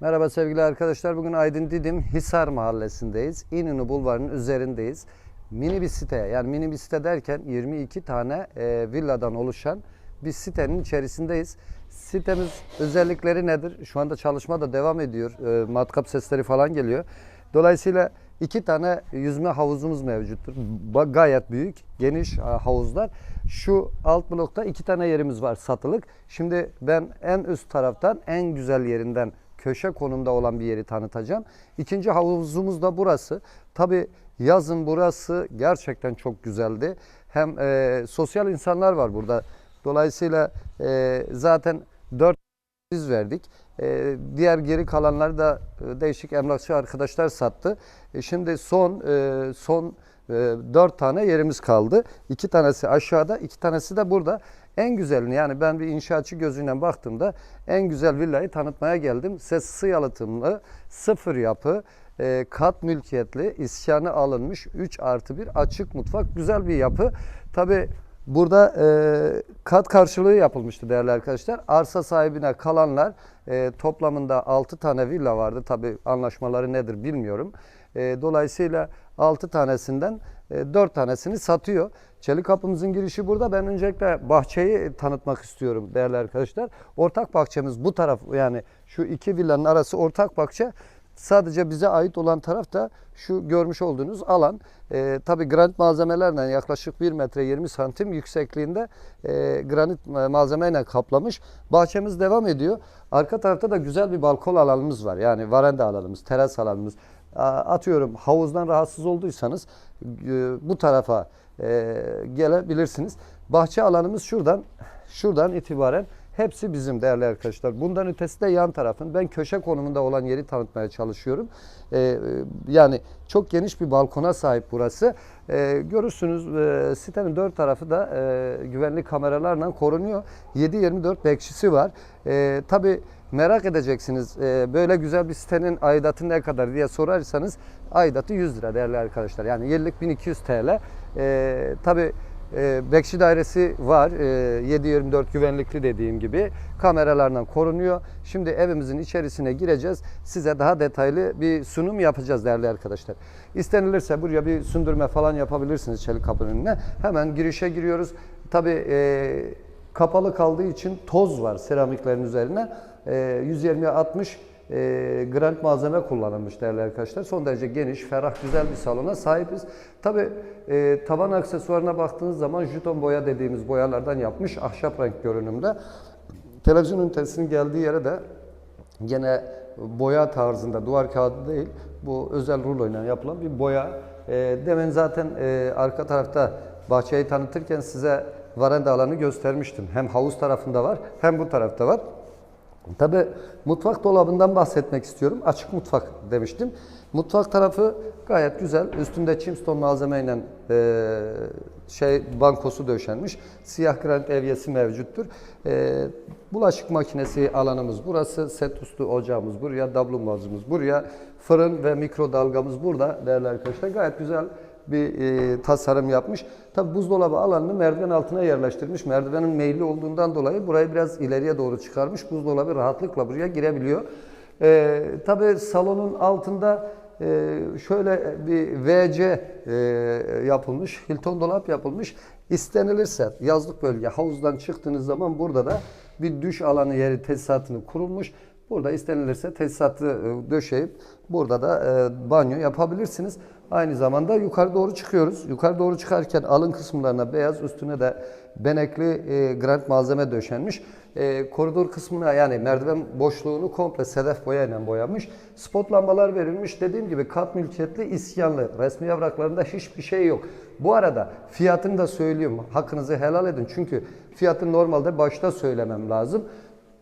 Merhaba sevgili arkadaşlar. Bugün Aydın Didim Hisar Mahallesi'ndeyiz. İnönü Bulvarı'nın üzerindeyiz. Mini bir site yani mini bir site derken 22 tane e, villadan oluşan bir sitenin içerisindeyiz. Sitemiz özellikleri nedir? Şu anda çalışma da devam ediyor. E, matkap sesleri falan geliyor. Dolayısıyla iki tane yüzme havuzumuz mevcuttur. Gayet büyük, geniş e, havuzlar. Şu alt blokta iki tane yerimiz var satılık. Şimdi ben en üst taraftan en güzel yerinden köşe konumda olan bir yeri tanıtacağım. İkinci havuzumuz da burası. Tabi yazın burası gerçekten çok güzeldi. Hem e, sosyal insanlar var burada. Dolayısıyla e, zaten 4 biz verdik. E, diğer geri kalanları da e, değişik emlakçı arkadaşlar sattı. E, şimdi son e, son e, 4 tane yerimiz kaldı. İki tanesi aşağıda, iki tanesi de burada. En güzelini yani ben bir inşaatçı gözüyle baktığımda en güzel villayı tanıtmaya geldim. Sessiz yalıtımlı, sıfır yapı, e, kat mülkiyetli, iskanı alınmış 3 artı 1 açık mutfak. Güzel bir yapı. Tabi burada e, kat karşılığı yapılmıştı değerli arkadaşlar. Arsa sahibine kalanlar e, toplamında 6 tane villa vardı. Tabi anlaşmaları nedir bilmiyorum. E, dolayısıyla 6 tanesinden 4 tanesini satıyor. Çelik kapımızın girişi burada. Ben öncelikle bahçeyi tanıtmak istiyorum değerli arkadaşlar. Ortak bahçemiz bu taraf yani şu iki villanın arası ortak bahçe. Sadece bize ait olan taraf da şu görmüş olduğunuz alan. Ee, Tabi granit malzemelerle yaklaşık 1 metre 20 santim yüksekliğinde e, granit malzemeyle kaplamış. Bahçemiz devam ediyor. Arka tarafta da güzel bir balkon alanımız var. Yani varanda alanımız, teras alanımız. Atıyorum havuzdan rahatsız olduysanız e, bu tarafa e, gelebilirsiniz. Bahçe alanımız şuradan şuradan itibaren hepsi bizim değerli arkadaşlar. Bundan ötesi de yan tarafın. Ben köşe konumunda olan yeri tanıtmaya çalışıyorum. E, e, yani çok geniş bir balkona sahip burası. E, görürsünüz e, sitenin dört tarafı da e, güvenlik kameralarla korunuyor. 7-24 bekçisi var. E, Tabii merak edeceksiniz e, böyle güzel bir sitenin aidatı ne kadar diye sorarsanız aidatı 100 lira değerli arkadaşlar. Yani yıllık 1200 TL. E, tabii e, bekçi dairesi var. E, 7-24 güvenlikli dediğim gibi kameralarla korunuyor. Şimdi evimizin içerisine gireceğiz. Size daha detaylı bir sunum yapacağız değerli arkadaşlar. İstenilirse buraya bir sündürme falan yapabilirsiniz çelik kapının önüne. Hemen girişe giriyoruz. Tabii e, kapalı kaldığı için toz var seramiklerin üzerine. E, 120'ye 60 e, granit malzeme kullanılmış değerli arkadaşlar. Son derece geniş, ferah, güzel bir salona sahibiz. Tabi e, tavan aksesuarına baktığınız zaman juton boya dediğimiz boyalardan yapmış ahşap renk görünümde. Televizyon ünitesinin geldiği yere de gene boya tarzında duvar kağıdı değil bu özel ruloyla yapılan bir boya. E, demin zaten e, arka tarafta bahçeyi tanıtırken size varanda alanı göstermiştim. Hem havuz tarafında var hem bu tarafta var. Tabi mutfak dolabından bahsetmek istiyorum. Açık mutfak demiştim. Mutfak tarafı gayet güzel. Üstünde chimstone malzemeyle e, şey bankosu döşenmiş. Siyah granit evyesi mevcuttur. E, bulaşık makinesi alanımız burası. Set üstü ocağımız buraya. Dablumbazımız buraya. Fırın ve mikrodalgamız burada değerli arkadaşlar. Gayet güzel bir e, tasarım yapmış. Tabi buzdolabı alanını merdiven altına yerleştirmiş. Merdivenin meyilli olduğundan dolayı burayı biraz ileriye doğru çıkarmış. Buzdolabı rahatlıkla buraya girebiliyor. E, Tabi salonun altında e, şöyle bir WC e, yapılmış. Hilton dolap yapılmış. İstenilirse yazlık bölge havuzdan çıktığınız zaman burada da bir duş alanı yeri tesisatını kurulmuş. Burada istenilirse tesisatı e, döşeyip burada da e, banyo yapabilirsiniz. Aynı zamanda yukarı doğru çıkıyoruz. Yukarı doğru çıkarken alın kısımlarına beyaz, üstüne de benekli e, granit malzeme döşenmiş. E, koridor kısmına yani merdiven boşluğunu komple sedef boyayla boyamış. Spot lambalar verilmiş. Dediğim gibi kat mülkiyetli iskanlı. Resmi evraklarında hiçbir şey yok. Bu arada fiyatını da söylüyorum. Hakkınızı helal edin. Çünkü fiyatını normalde başta söylemem lazım.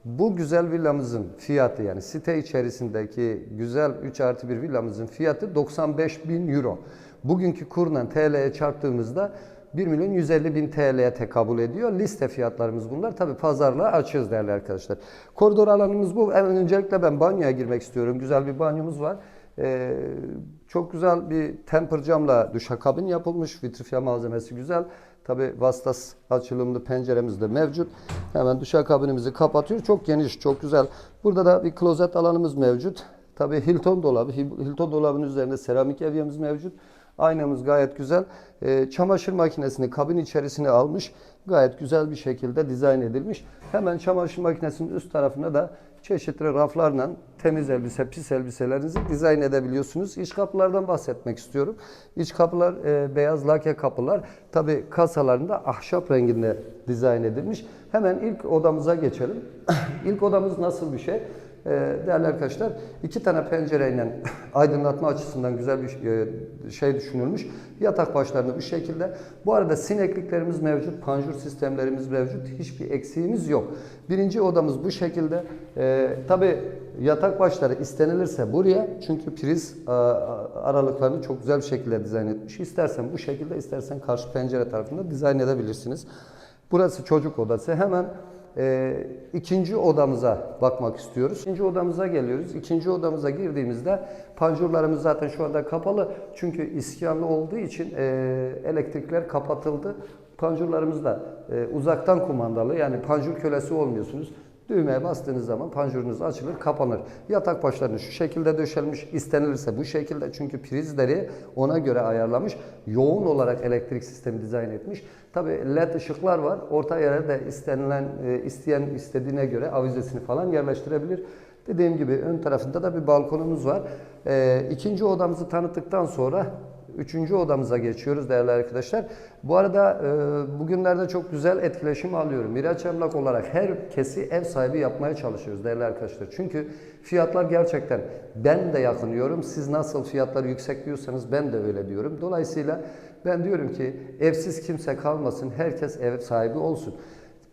Bu güzel villamızın fiyatı yani site içerisindeki güzel 3 artı 1 villamızın fiyatı 95 bin euro. Bugünkü kurla TL'ye çarptığımızda 1 milyon 150 bin TL'ye tekabül ediyor. Liste fiyatlarımız bunlar. Tabi pazarlığa açığız değerli arkadaşlar. Koridor alanımız bu. En öncelikle ben banyoya girmek istiyorum. Güzel bir banyomuz var. Ee, çok güzel bir temper camla duşakabin yapılmış. Vitrifya malzemesi güzel. Tabi vasıtas açılımlı penceremiz de mevcut. Hemen duşakabinimizi kapatıyor. Çok geniş, çok güzel. Burada da bir klozet alanımız mevcut. Tabi Hilton dolabı. Hilton dolabının üzerinde seramik evyemiz mevcut. Aynamız gayet güzel. Ee, çamaşır makinesini kabin içerisine almış. Gayet güzel bir şekilde dizayn edilmiş. Hemen çamaşır makinesinin üst tarafına da çeşitli raflarla temiz elbise, pis elbiselerinizi dizayn edebiliyorsunuz. İç kapılardan bahsetmek istiyorum. İç kapılar e, beyaz lake kapılar. Tabi kasalarında ahşap renginde dizayn edilmiş. Hemen ilk odamıza geçelim. ilk odamız nasıl bir şey? Ee, değerli arkadaşlar iki tane pencereyle aydınlatma açısından güzel bir e, şey düşünülmüş. Yatak başlarında bu şekilde. Bu arada sinekliklerimiz mevcut, panjur sistemlerimiz mevcut. Hiçbir eksiğimiz yok. Birinci odamız bu şekilde. Ee, Tabi yatak başları istenilirse buraya çünkü priz a, aralıklarını çok güzel bir şekilde dizayn etmiş. İstersen bu şekilde istersen karşı pencere tarafında dizayn edebilirsiniz. Burası çocuk odası. Hemen e, ikinci odamıza bakmak istiyoruz. İkinci odamıza geliyoruz. İkinci odamıza girdiğimizde panjurlarımız zaten şu anda kapalı. Çünkü iskanlı olduğu için e, elektrikler kapatıldı. Panjurlarımız da e, uzaktan kumandalı yani panjur kölesi olmuyorsunuz. Düğmeye bastığınız zaman panjurunuz açılır, kapanır. Yatak başlarını şu şekilde döşelmiş, istenilirse bu şekilde çünkü prizleri ona göre ayarlamış. Yoğun olarak elektrik sistemi dizayn etmiş. Tabi led ışıklar var. Orta yere de istenilen, e, isteyen istediğine göre avizesini falan yerleştirebilir. Dediğim gibi ön tarafında da bir balkonumuz var. E, ikinci odamızı tanıttıktan sonra Üçüncü odamıza geçiyoruz değerli arkadaşlar. Bu arada e, bugünlerde çok güzel etkileşim alıyorum. Miraç Emlak olarak herkesi ev sahibi yapmaya çalışıyoruz değerli arkadaşlar. Çünkü fiyatlar gerçekten ben de yakınıyorum. Siz nasıl fiyatlar yüksek diyorsanız ben de öyle diyorum. Dolayısıyla ben diyorum ki evsiz kimse kalmasın, herkes ev sahibi olsun.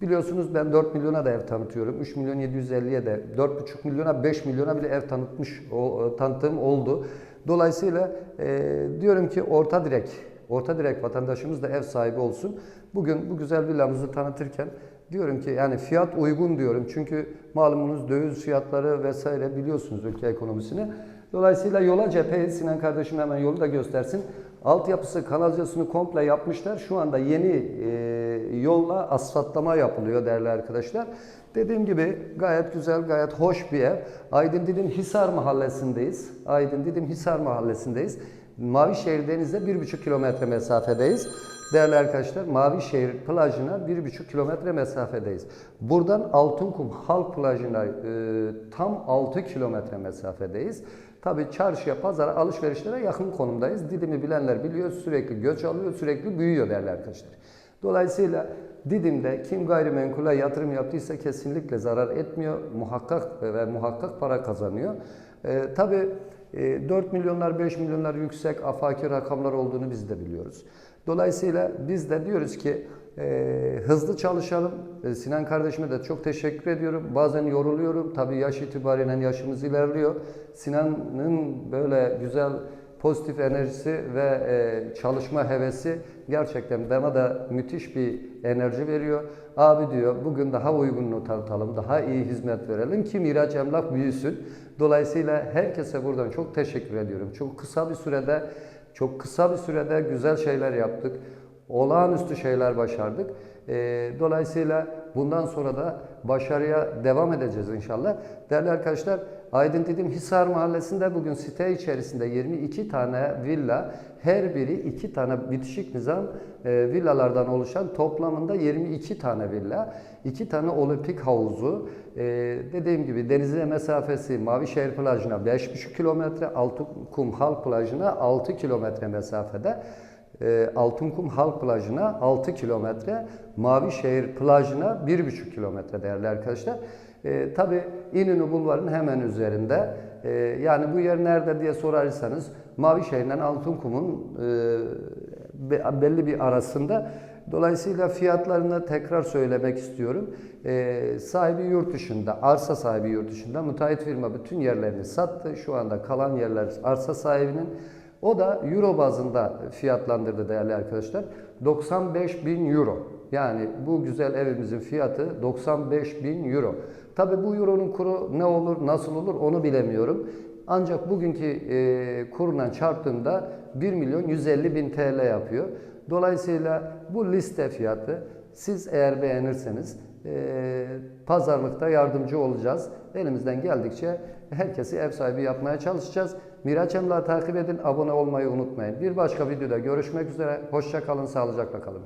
Biliyorsunuz ben 4 milyona da ev tanıtıyorum. 3 milyon 750'ye de 4,5 milyona 5 milyona bile ev tanıtmış o, tanıtım oldu. Dolayısıyla e, diyorum ki orta direk, orta direk vatandaşımız da ev sahibi olsun. Bugün bu güzel villamızı tanıtırken diyorum ki yani fiyat uygun diyorum. Çünkü malumunuz döviz fiyatları vesaire biliyorsunuz ülke ekonomisini. Dolayısıyla yola cephe Sinan kardeşim hemen yolu da göstersin. Altyapısı, kanalizasyonu komple yapmışlar. Şu anda yeni e, yolla asfaltlama yapılıyor değerli arkadaşlar. Dediğim gibi gayet güzel, gayet hoş bir ev. Aydın Didim Hisar Mahallesi'ndeyiz. Aydın Didim Hisar Mahallesi'ndeyiz. Mavişehir Deniz'de 1,5 kilometre mesafedeyiz. Değerli arkadaşlar Mavişehir plajına 1,5 kilometre mesafedeyiz. Buradan Altınkum Halk plajına e, tam 6 kilometre mesafedeyiz. Tabi çarşıya, pazara, alışverişlere yakın konumdayız. Didim'i bilenler biliyor sürekli göç alıyor, sürekli büyüyor değerli arkadaşlar. Dolayısıyla Didim'de kim gayrimenkule yatırım yaptıysa kesinlikle zarar etmiyor. Muhakkak ve muhakkak para kazanıyor. Ee, tabii e, 4 milyonlar 5 milyonlar yüksek afaki rakamlar olduğunu biz de biliyoruz. Dolayısıyla biz de diyoruz ki e, hızlı çalışalım. E, Sinan kardeşime de çok teşekkür ediyorum. Bazen yoruluyorum. Tabii yaş itibariyle yaşımız ilerliyor. Sinan'ın böyle güzel pozitif enerjisi ve e, çalışma hevesi gerçekten bana da müthiş bir enerji veriyor. Abi diyor bugün daha uygununu tanıtalım, daha iyi hizmet verelim ki Miraç Emlak büyüsün. Dolayısıyla herkese buradan çok teşekkür ediyorum. Çok kısa bir sürede, çok kısa bir sürede güzel şeyler yaptık. Olağanüstü şeyler başardık. E, dolayısıyla bundan sonra da başarıya devam edeceğiz inşallah. Değerli arkadaşlar, Aydın Didim Hisar Mahallesi'nde bugün site içerisinde 22 tane villa, her biri 2 tane bitişik nizam e, villalardan oluşan toplamında 22 tane villa, 2 tane olimpik havuzu, e, dediğim gibi denize mesafesi Mavişehir plajına 5,5 kilometre, Altınkum Halk plajına 6 kilometre mesafede. E, Altınkum Halk plajına 6 kilometre, Mavişehir plajına 1,5 kilometre değerli arkadaşlar. E, Tabi İnönü Bulvarı'nın hemen üzerinde. E, yani bu yer nerede diye sorarsanız Mavişehir'den Altınkum'un e, belli bir arasında. Dolayısıyla fiyatlarını tekrar söylemek istiyorum. E, sahibi yurt dışında, arsa sahibi yurt dışında. Müteahhit firma bütün yerlerini sattı. Şu anda kalan yerler arsa sahibinin. O da euro bazında fiyatlandırdı değerli arkadaşlar. 95 bin euro. Yani bu güzel evimizin fiyatı 95 bin euro. Tabii bu euronun kuru ne olur, nasıl olur onu bilemiyorum. Ancak bugünkü e, kurla çarptığımda 1 milyon 150 bin TL yapıyor. Dolayısıyla bu liste fiyatı siz eğer beğenirseniz e, pazarlıkta yardımcı olacağız. Elimizden geldikçe herkesi ev sahibi yapmaya çalışacağız. Miraç Emlak'ı takip edin, abone olmayı unutmayın. Bir başka videoda görüşmek üzere. Hoşça kalın, sağlıcakla kalın.